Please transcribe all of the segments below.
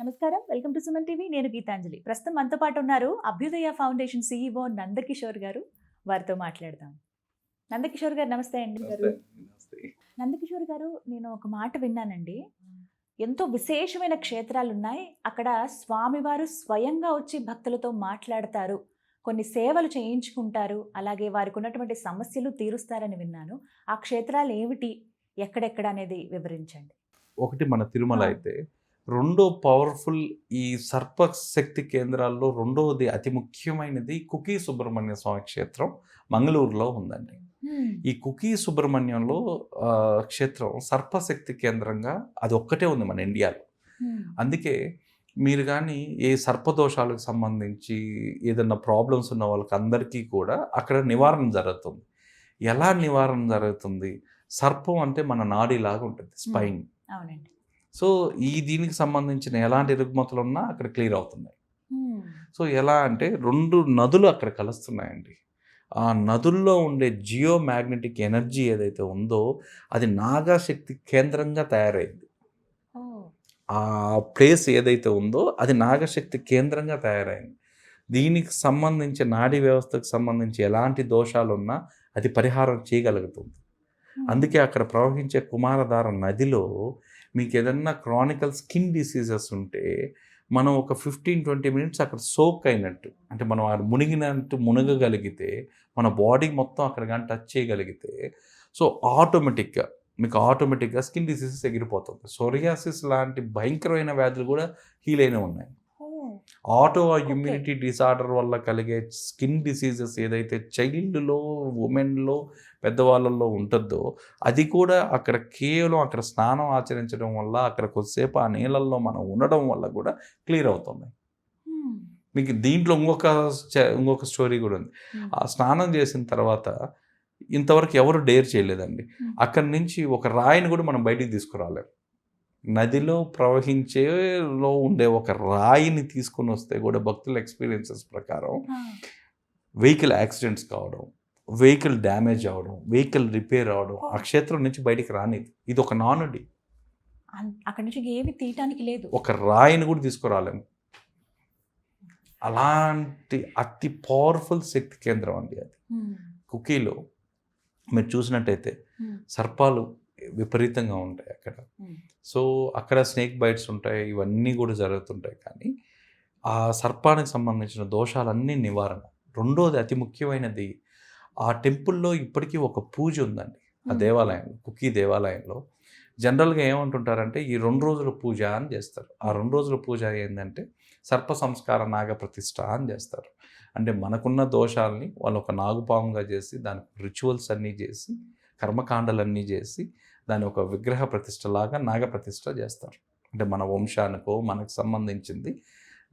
నమస్కారం. Welcome to Suman TV. నేను గీతాంజలి. ప్రస్తుతం మనతో పాటు ఉన్నారు అభ్యుదయ ఫౌండేషన్ సీఈఓ నందకిషోర్ గారు. వారితో మాట్లాడదాం. నందకిషోర్ గారు నమస్తే అండి గారు. నందకిషోర్ గారు నేను ఒక మాట విన్నానండి. ఎంతో విశేషమైన క్షేత్రాలు ఉన్నాయి అక్కడ స్వామివారు స్వయంగా వచ్చి భక్తులతో మాట్లాడతారు. కొన్ని సేవలు చేయించుకుంటారు. అలాగే వారికి ఉన్నటువంటి సమస్యలు తీరుస్తారని విన్నాను. ఆ క్షేత్రాలు ఏమిటి? ఎక్కడెక్కడ అనేది వివరించండి. ఒకటి మన తిరుమల. అయితే రెండో పవర్ఫుల్ ఈ సర్ప శక్తి కేంద్రాల్లో రెండవది అతి ముఖ్యమైనది కుకీ సుబ్రహ్మణ్య స్వామి క్షేత్రం మంగళూరులో ఉందండి. ఈ కుకీ సుబ్రహ్మణ్యంలో క్షేత్రం సర్పశక్తి కేంద్రంగా అది ఒక్కటే ఉంది మన ఇండియాలో. అందుకే మీరు కానీ ఏ సర్పదోషాలకు సంబంధించి ఏదన్నా ప్రాబ్లమ్స్ ఉన్న వాళ్ళకి అందరికీ కూడా అక్కడ నివారణ జరుగుతుంది. ఎలా నివారణ జరుగుతుంది? సర్పం అంటే మన నాడిలాగా ఉంటుంది స్పైన్. అవునండి. సో ఈ దీనికి సంబంధించిన ఎలాంటి రుగ్మతలు ఉన్నా అక్కడ క్లియర్ అవుతున్నాయి. సో ఎలా అంటే రెండు నదులు అక్కడ కలుస్తున్నాయండి. ఆ నదుల్లో ఉండే జియో మ్యాగ్నెటిక్ ఎనర్జీ ఏదైతే ఉందో అది నాగాశక్తి కేంద్రంగా తయారైంది. ఆ ప్లేస్ ఏదైతే ఉందో అది నాగశక్తి కేంద్రంగా తయారైంది. దీనికి సంబంధించి నాడీ వ్యవస్థకు సంబంధించి ఎలాంటి దోషాలు ఉన్నా అది పరిహారం చేయగలుగుతుంది. అందుకే అక్కడ ప్రవహించే కుమారధార నదిలో మీకు ఏదన్నా క్రానికల్ స్కిన్ డిసీజెస్ ఉంటే మనం ఒక ఫిఫ్టీన్ ట్వంటీ మినిట్స్ అక్కడ సోక్ అయినట్టు అంటే మనం ఆ మునిగినట్టు మునగగలిగితే మన బాడీ మొత్తం అక్కడ కానీ టచ్ చేయగలిగితే సో ఆటోమేటిక్గా మీకు ఆటోమేటిక్గా స్కిన్ డిసీజెస్ ఎగిరిపోతుంది. సోరియాసిస్ లాంటి భయంకరమైన వ్యాధులు కూడా హీల్ అయిన ఉన్నాయి. ఆటో ఇమ్యూనిటీ డిసార్డర్ వల్ల కలిగే స్కిన్ డిసీజెస్ ఏదైతే చైల్డ్లో ఉమెన్లో పెద్దవాళ్ళల్లో ఉంటుందో అది కూడా అక్కడ కేవలం అక్కడ స్నానం ఆచరించడం వల్ల అక్కడ కొద్దిసేపు ఆ నీళ్ళల్లో మనం ఉండడం వల్ల కూడా క్లియర్ అవుతుంది. మీకు దీంట్లో ఇంకొక ఇంకొక స్టోరీ కూడా ఉంది. ఆ స్నానం చేసిన తర్వాత ఇంతవరకు ఎవరు డేర్ చేయలేదండి. అక్కడి నుంచి ఒక రాయిని కూడా మనం బయటికి తీసుకురాలేం నదిలో ప్రవహించేలో ఉండే ఒక రాయిని తీసుకొని వస్తే కూడా భక్తుల ఎక్స్పీరియన్సెస్ ప్రకారం. వెహికల్ యాక్సిడెంట్స్ కావడం వెహికల్ డ్యామేజ్ అవడం వెహికల్ రిపేర్ అవడం ఆ క్షేత్రం నుంచి బయటికి రానిది. ఇది ఒక నానుడి. అక్కడి నుంచి ఏమి తీయటానికి లేదు. ఒక రాయిని కూడా తీసుకురాలేము. అలాంటి అతి పవర్ఫుల్ శక్తి కేంద్రం అండి అది. కుకీలో మీరు చూసినట్టయితే. సర్పాలు విపరీతంగా ఉంటాయి అక్కడ. సో అక్కడ స్నేక్ బైట్స్ ఉంటాయి ఇవన్నీ కూడా జరుగుతుంటాయి కానీ ఆ సర్పానికి సంబంధించిన దోషాలన్నీ నివారణ. రెండోది అతి ముఖ్యమైనది ఆ టెంపుల్లో ఇప్పటికీ ఒక పూజ ఉందండి. ఆ. దేవాలయంలో కుకీ దేవాలయంలో. జనరల్గా ఏమంటుంటారంటే ఈ రెండు రోజుల పూజ అని చేస్తారు. ఆ రెండు రోజుల పూజ ఏంటంటే సర్ప సంస్కార నాగ ప్రతిష్ఠ అని చేస్తారు. అంటే మనకున్న దోషాలని వాళ్ళు ఒక నాగుపాముగా చేసి దానికి రిచువల్స్ అన్నీ చేసి కర్మకాండలన్నీ చేసి దాని ఒక విగ్రహ ప్రతిష్టలాగా నాగ ప్రతిష్ఠ చేస్తారు. అంటే మన వంశానికో మనకు సంబంధించింది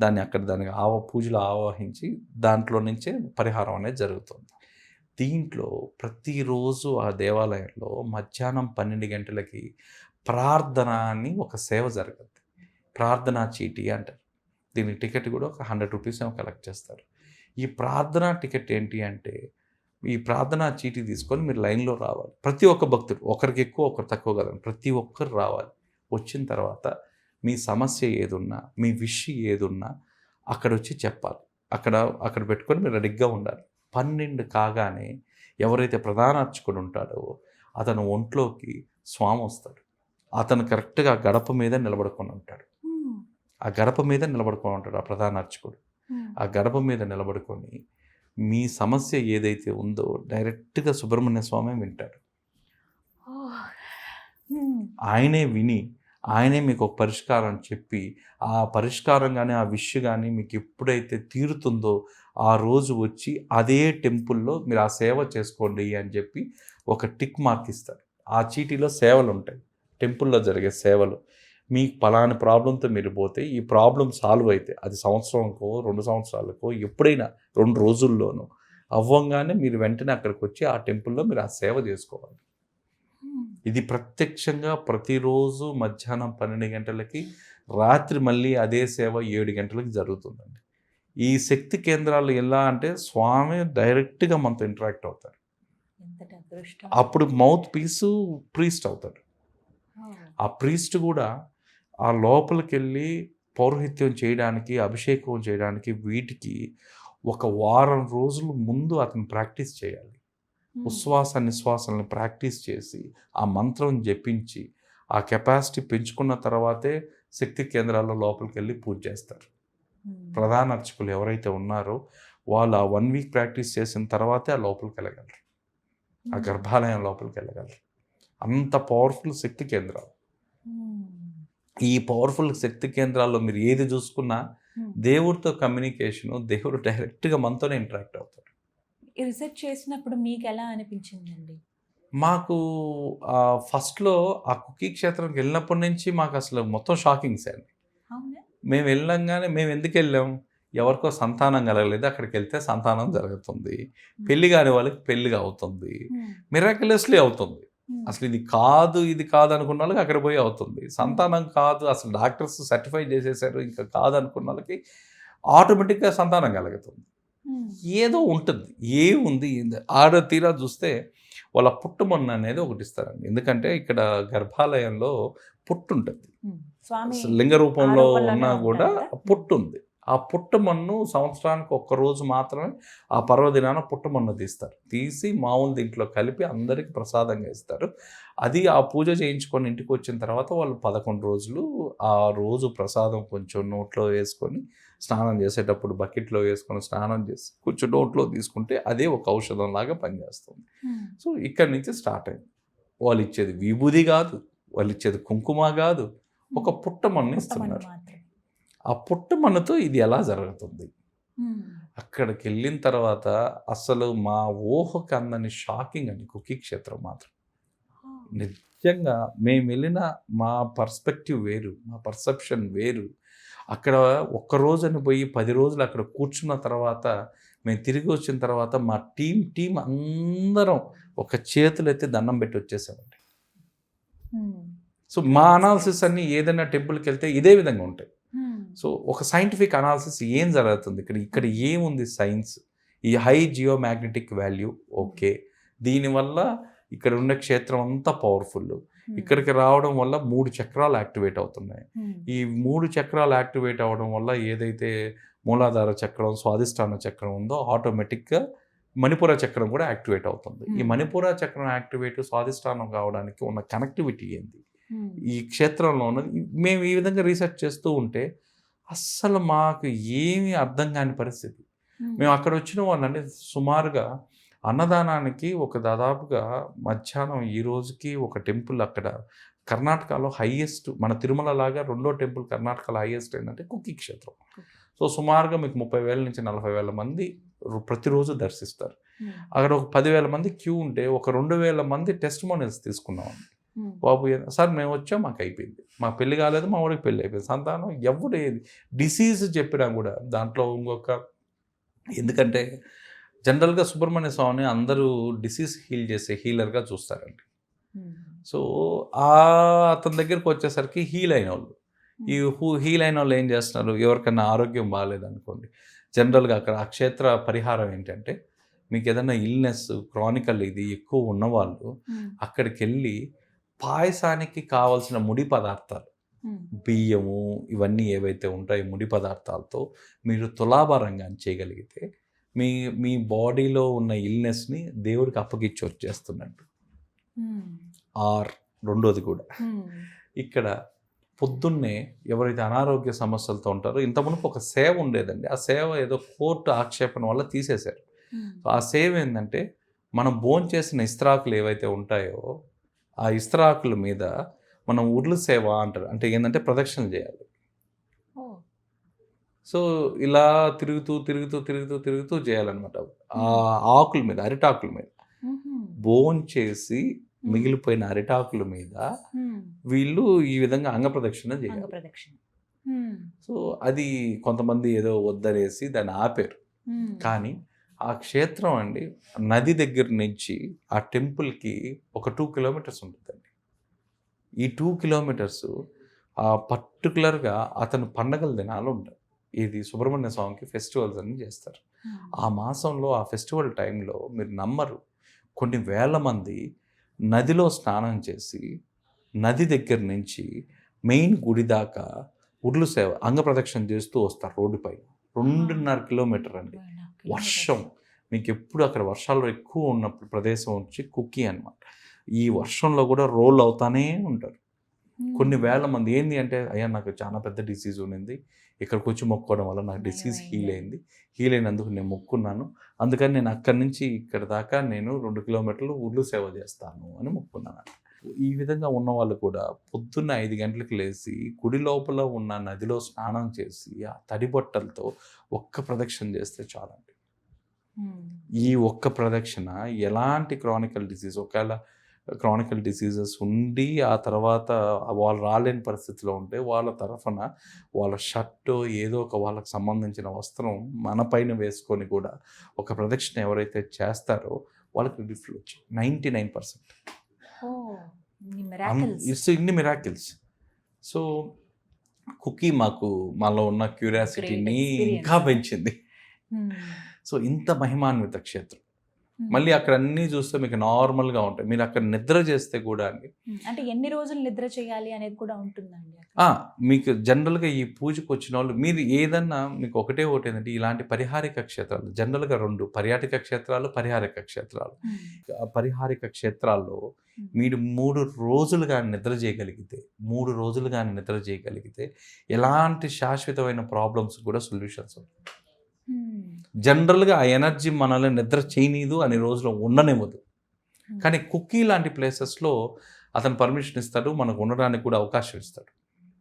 దాన్ని అక్కడ దానికి ఆవ పూజలు ఆవాహించి దాంట్లో నుంచే పరిహారం అనేది జరుగుతుంది. దీంట్లో ప్రతిరోజు ఆ దేవాలయంలో మధ్యాహ్నం పన్నెండు గంటలకి ప్రార్థన అని ఒక సేవ జరుగుతుంది ప్రార్థనా చీటీ అంటారు. దీని టికెట్ కూడా ఒక హండ్రెడ్ రూపీస్ ఏమో కలెక్ట్ చేస్తారు. ఈ ప్రార్థనా టికెట్ ఏంటి అంటే ఈ ప్రార్థనా చీటీ తీసుకొని మీరు లైన్లో రావాలి. ప్రతి ఒక్క భక్తుడు ఒకరికి ఎక్కువ ఒకరు తక్కువ కదండి ప్రతి ఒక్కరు రావాలి. వచ్చిన తర్వాత మీ సమస్య ఏదున్నా మీ విష్ ఏదున్నా అక్కడ వచ్చి చెప్పాలి. అక్కడ అక్కడ పెట్టుకొని మీరు రెడీగా ఉండాలి. పన్నెండు కాగానే ఎవరైతే ప్రధాన అర్చకుడు ఉంటాడో అతను ఒంట్లోకి స్వామి వస్తాడు అతను కరెక్ట్గా గడప మీద నిలబడుకొని ఉంటాడు. ఆ గడప మీద నిలబడుకొని ఉంటాడు ఆ ప్రధాన అర్చకుడు. ఆ గడప మీద నిలబడుకొని మీ సమస్య ఏదైతే ఉందో డైరెక్ట్గా సుబ్రహ్మణ్య స్వామి వింటాడు. ఆయనే విని ఆయనే మీకు ఒక పరిష్కారం చెప్పి ఆ పరిష్కారం కానీ ఆ విష్ కానీ మీకు ఎప్పుడైతే తీరుతుందో ఆ రోజు వచ్చి అదే టెంపుల్లో మీరు ఆ సేవ చేసుకోండి అని చెప్పి ఒక టిక్ మార్క్ ఇస్తారు. ఆ చీటీలో సేవలు ఉంటాయి. టెంపుల్లో జరిగే సేవలు. మీకు పలాని ప్రాబ్లంతో మీరు పోతే ఈ ప్రాబ్లం సాల్వ్ అయితే అది సంవత్సరంకో రెండు సంవత్సరాలకో ఎప్పుడైనా రెండు రోజుల్లోనూ అవ్వంగానే మీరు వెంటనే అక్కడికి వచ్చి ఆ టెంపుల్లో మీరు ఆ సేవ చేసుకోవాలి. ఇది ప్రత్యక్షంగా ప్రతిరోజు మధ్యాహ్నం పన్నెండు గంటలకి రాత్రి మళ్ళీ అదే సేవ ఏడు గంటలకి జరుగుతుందండి. ఈ శక్తి కేంద్రాలు ఎలా అంటే స్వామి డైరెక్ట్గా మనతో ఇంటరాక్ట్ అదృష్టం. అప్పుడు మౌత్ పీసు ప్రీస్ట్ అవుతాడు. ఆ ప్రీస్ట్ కూడా ఆ లోపలికి వెళ్ళి పౌరోహిత్యం చేయడానికి అభిషేకం చేయడానికి వీటికి ఒక వారం రోజులు ముందు అతను ప్రాక్టీస్ చేయాలి. ఉచ్ఛ్వాస నిశ్వాసాలను ప్రాక్టీస్ చేసి ఆ మంత్రం జపించి ఆ కెపాసిటీ పెంచుకున్న తర్వాతే శక్తి కేంద్రాల్లో లోపలికి వెళ్ళి పూజ చేస్తారు. ప్రధాన అర్చకులు ఎవరైతే ఉన్నారో వాళ్ళు ఆ వన్ వీక్ ప్రాక్టీస్ చేసిన తర్వాతే ఆ లోపలికి వెళ్ళగలరు. ఆ గర్భాలయం లోపలికి వెళ్ళగలరు. అంత పవర్ఫుల్ శక్తి కేంద్రాలు. ఈ పవర్ఫుల్ శక్తి కేంద్రాల్లో మీరు ఏది చూసుకున్నా దేవుడితో కమ్యూనికేషను దేవుడు డైరెక్ట్గా మనతోనే ఇంటరాక్ట్ అవుతాడు. రీసెర్చ్ చేసినప్పుడు మీకు ఎలా అనిపించిందండి? మాకు ఫస్ట్లో ఆ కుకీ క్షేత్రంకి వెళ్ళినప్పటి నుంచి మాకు అసలు మొత్తం షాకింగ్స్ అండి మేము వెళ్ళంగానే మేము ఎందుకు వెళ్ళాం? ఎవరికో సంతానం కలగలేదు. అక్కడికి వెళ్తే సంతానం జరుగుతుంది. పెళ్ళి కాని వాళ్ళకి పెళ్ళిగా అవుతుంది. మిరాకులస్లీ అవుతుంది. అసలు ఇది కాదు ఇది కాదు అనుకున్న వాళ్ళకి అక్కడ పోయి అవుతుంది. సంతానం కాదు. అసలు డాక్టర్స్ సర్టిఫై చేసేసారు. ఇంకా కాదు అనుకున్న వాళ్ళకి ఆటోమేటిక్గా సంతానం కలుగుతుంది. ఏదో ఉంటుంది. ఏముంది ఏంది? ఆడ తీరా చూస్తే వాళ్ళ పుట్టుమన్ను అనేది ఒకటి ఇస్తారండి. ఎందుకంటే ఇక్కడ గర్భాలయంలో పుట్టు ఉంటుంది లింగ రూపంలో ఉన్నా కూడా? పుట్టు ఉంది ఆ పుట్టమన్ను సంవత్సరానికి ఒక్క రోజు మాత్రమే ఆ పర్వదినాన పుట్టమన్ను తీస్తారు. తీసి మామూలు దీంట్లో కలిపి అందరికి ప్రసాదంగా ఇస్తారు. అది ఆ పూజ చేయించుకొని ఇంటికి వచ్చిన తర్వాత వాళ్ళు పదకొండు రోజులు ఆ రోజు ప్రసాదం కొంచెం నోట్లో వేసుకొని స్నానం చేసేటప్పుడు బకెట్లో వేసుకొని స్నానం చేసి కొంచెం నోట్లో తీసుకుంటే అదే ఒక ఔషధం లాగా పనిచేస్తుంది సో ఇక్కడి నుంచి స్టార్ట్ అయింది. వాళ్ళు ఇచ్చేది విభూది కాదు వాళ్ళు ఇచ్చేది కుంకుమ కాదు ఒక పుట్టమన్ను ఇస్తున్నారు. ఆ పుట్టమన్నుతో ఇది ఎలా జరుగుతుంది? అక్కడికి వెళ్ళిన తర్వాత అసలు మా ఊహకు అందని షాకింగ్ అండి కుకీ క్షేత్రం మాత్రం. నిజంగా మేము వెళ్ళిన మా పర్స్పెక్టివ్ వేరు మా పర్సెప్షన్ వేరు. అక్కడ ఒక్క రోజుని పోయి పది రోజులు అక్కడ కూర్చున్న తర్వాత మేము తిరిగి వచ్చిన తర్వాత మా టీం టీం అందరం ఒక చేతులు ఎత్తి దండం పెట్టి వచ్చేసామండి. సో మా అనాలిసిస్ అన్ని ఏదైనా టెంపుల్కి వెళ్తే ఇదే విధంగా ఉంటాయి. సో ఒక సైంటిఫిక్ అనాలిసిస్ ఏం జరుగుతుంది? ఇక్కడ ఇక్కడ ఏముంది సైన్స్? ఈ high Jio magnetic value okay. దీనివల్ల ఇక్కడ ఉన్న క్షేత్రం అంతా పవర్ఫుల్. ఇక్కడికి రావడం వల్ల మూడు చక్రాలు యాక్టివేట్ అవుతున్నాయి. ఈ మూడు చక్రాలు యాక్టివేట్ అవ్వడం వల్ల ఏదైతే మూలాధార చక్రం స్వాదిష్టాన చక్రం ఉందో ఆటోమేటిక్గా మణిపుర చక్రం కూడా యాక్టివేట్ అవుతుంది. ఈ Hmm. మణిపుర చక్రం యాక్టివేట్ స్వాదిష్టానం కావడానికి ఉన్న కనెక్టివిటీ ఏంది? ఈ క్షేత్రంలో ఉన్నది. మేము ఈ విధంగా రీసెర్చ్ చేస్తూ ఉంటే అస్సలు మాకు ఏమీ అర్థం కాని పరిస్థితి. మేము అక్కడ వచ్చిన వాళ్ళంటే సుమారుగా అన్నదానానికి ఒక దాదాపుగా మధ్యాహ్నం ఈ రోజుకి ఒక టెంపుల్ అక్కడ కర్ణాటకలో హైయెస్ట్ మన తిరుమల లాగా రెండో టెంపుల్ కర్ణాటకలో హైయెస్ట్ ఏంటంటే కుకీ క్షేత్రం. సో సుమారుగా మీకు ముప్పై వేల నుంచి నలభై వేల మంది ప్రతిరోజు దర్శిస్తారు. అక్కడ ఒక పదివేల మంది క్యూ ఉంటే ఒక రెండు వేల మంది టెస్ట్ మోనల్స్ తీసుకున్నాం బాబు సార్ మేము వచ్చాం మాకు అయిపోయింది. మా పెళ్ళి కాలేదు మా వాడికి పెళ్ళి అయిపోయింది. సంతానం ఎవడు ఏది? డిసీజ్ చెప్పినా కూడా దాంట్లో ఇంకొక ఎందుకంటే జనరల్గా సుబ్రహ్మణ్య స్వామిని అందరూ డిసీజ్ హీల్ చేసే హీలర్గా చూస్తారండి. సో ఆ అతని దగ్గరికి వచ్చేసరికి హీల్ అయిన వాళ్ళు ఈ హూ హీల్ అయిన వాళ్ళు ఏం చేస్తున్నారు? ఎవరికైనా ఆరోగ్యం బాగాలేదనుకోండి. జనరల్గా అక్కడ ఆ క్షేత్ర పరిహారం ఏంటంటే మీకు ఏదైనా ఇల్నెస్ క్రానికల్ ఇది ఎక్కువ ఉన్నవాళ్ళు అక్కడికి వెళ్ళి పాయసానికి కావాల్సిన ముడి పదార్థాలు బియ్యము ఇవన్నీ ఏవైతే ఉంటాయో ముడి పదార్థాలతో మీరు తులాభారంగా చేయగలిగితే మీ మీ బాడీలో ఉన్న ఇల్నెస్ని దేవుడికి అప్పగిచ్చి వచ్చేస్తున్నట్టు. ఆర్ రెండోది కూడా. ఇక్కడ పొద్దున్నే ఎవరైతే అనారోగ్య సమస్యలతో ఉంటారో ఇంత మునుపు ఒక సేవ ఉండేదండి. ఆ సేవ ఏదో కోర్టు ఆక్షేపణ వల్ల తీసేశారు. ఆ సేవ ఏంటంటే మనం భోంచేసిన చేసిన ఇస్త్రాకులు ఏవైతే ఉంటాయో ఆ ఇస్త్రాకుల మీద మనం ఉర్లు సేవ అంటారు. అంటే ఏంటంటే ప్రదక్షిణలు చేయాలి. సో ఇలా తిరుగుతూ తిరుగుతూ తిరుగుతూ తిరుగుతూ చేయాలన్నమాట. ఆ ఆకుల మీద అరిటాకుల మీద. బోన్ చేసి మిగిలిపోయిన అరిటాకుల మీద వీళ్ళు ఈ విధంగా అంగప్రదక్షిణ చేయాలి. ప్రదక్షిణ. సో అది కొంతమంది ఏదో వద్దనేసి దాన్ని ఆపారు. కానీ ఆ క్షేత్రం అండి నది దగ్గర నుంచి ఆ టెంపుల్కి ఒక టూ కిలోమీటర్స్ ఉంటుందండి. ఈ టూ కిలోమీటర్స్ ఆ పర్టికులర్గా అతను పండగల దినాలు ఉంటాయి ఇది సుబ్రహ్మణ్య స్వామికి ఫెస్టివల్స్ అన్ని చేస్తారు. ఆ మాసంలో ఆ ఫెస్టివల్ టైంలో మీరు నమ్మరు. కొన్ని వేల మంది నదిలో స్నానం చేసి నది దగ్గర నుంచి మెయిన్ గుడి దాకా ఉర్లు సేవ అంగ ప్రదక్షిణ చేస్తూ వస్తారు రోడ్డుపై రెండున్నర కిలోమీటర్ అండి. వర్షం. మీకు ఎప్పుడు అక్కడ వర్షాలు ఎక్కువ ఉన్నప్పుడు ప్రదేశం వచ్చి కుక్కీ అన్నమాట. ఈ వర్షంలో కూడా రోల్ అవుతానే ఉంటారు. కొన్ని వేల మంది ఏంది అంటే అయ్యా నాకు చాలా పెద్ద డిసీజ్ ఉన్నింది. ఇక్కడికి వచ్చి మొక్కోవడం వల్ల నాకు డిసీజ్ హీల్ అయింది. హీల్ అయినందుకు నేను మొక్కున్నాను. అందుకని నేను అక్కడి నుంచి ఇక్కడ దాకా నేను రెండు కిలోమీటర్లు ఊర్లు సేవ చేస్తాను అని మొక్కున్నాను. ఈ విధంగా ఉన్న వాళ్ళు కూడా పొద్దున్న ఐదు గంటలకు లేచి గుడి లోపల ఉన్న నదిలో స్నానం చేసి ఆ తడి బట్టలతో ఒక్క ప్రదక్షిణ చేస్తే చాలండి. ఈ ఒక్క ప్రదక్షిణ ఎలాంటి క్రానికల్ డిసీజ్ ఒకవేళ క్రానికల్ డిసీజెస్ ఉండి ఆ తర్వాత వాళ్ళు రాలేని పరిస్థితిలో ఉంటే వాళ్ళ తరఫున వాళ్ళ షర్ట్ ఏదో ఒక వాళ్ళకి సంబంధించిన వస్త్రం మన పైన వేసుకొని కూడా ఒక ప్రదక్షిణ ఎవరైతే చేస్తారో వాళ్ళకి రిలీఫ్లు వచ్చి నైంటీ నైన్ పర్సెంట్. ఇట్స్ ఇన్ని మిరాకిల్స్ సో కుకీ మాకు మాలో ఉన్న క్యూరియాసిటీని. ఇంకా పెంచింది సో ఇంత మహిమాన్విత క్షేత్రం. మళ్ళీ అక్కడ అన్నీ చూస్తే మీకు నార్మల్గా ఉంటాయి. మీరు అక్కడ నిద్ర చేస్తే కూడా అండి. అంటే ఎన్ని రోజులు నిద్ర చేయాలి అనేది కూడా ఉంటుందండి మీకు జనరల్గా ఈ పూజకు వచ్చిన వాళ్ళు మీరు ఏదన్నా మీకు ఒకటే ఒకటి ఏంటంటే ఇలాంటి పరిహారిక క్షేత్రాలు జనరల్గా రెండు పర్యాటక క్షేత్రాలు పరిహారిక క్షేత్రాలు. ఆ పరిహారిక క్షేత్రాల్లో మీరు మూడు రోజులు కానీ నిద్ర చేయగలిగితే మూడు రోజులు కానీ నిద్ర చేయగలిగితే ఎలాంటి శాశ్వతమైన ప్రాబ్లమ్స్ కూడా సొల్యూషన్స్ ఉంటాయి. జనరల్గా ఆ ఎనర్జీ మనల్ని నిద్ర చేయనీదు అనే రోజులో ఉండనివ్వదు. కానీ కుక్కీ లాంటి ప్లేసెస్లో అతను పర్మిషన్ ఇస్తాడు మనకు ఉండడానికి కూడా అవకాశం ఇస్తాడు.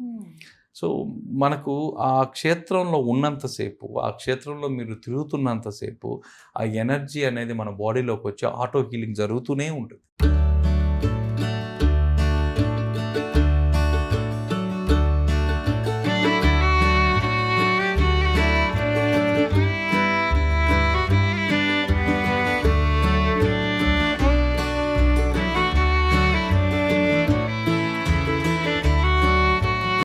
Hmm. సో మనకు ఆ క్షేత్రంలో ఉన్నంతసేపు ఆ క్షేత్రంలో మీరు తిరుగుతున్నంతసేపు ఆ ఎనర్జీ అనేది మన బాడీలోకి వచ్చి ఆటో హీలింగ్ జరుగుతూనే ఉంటుంది.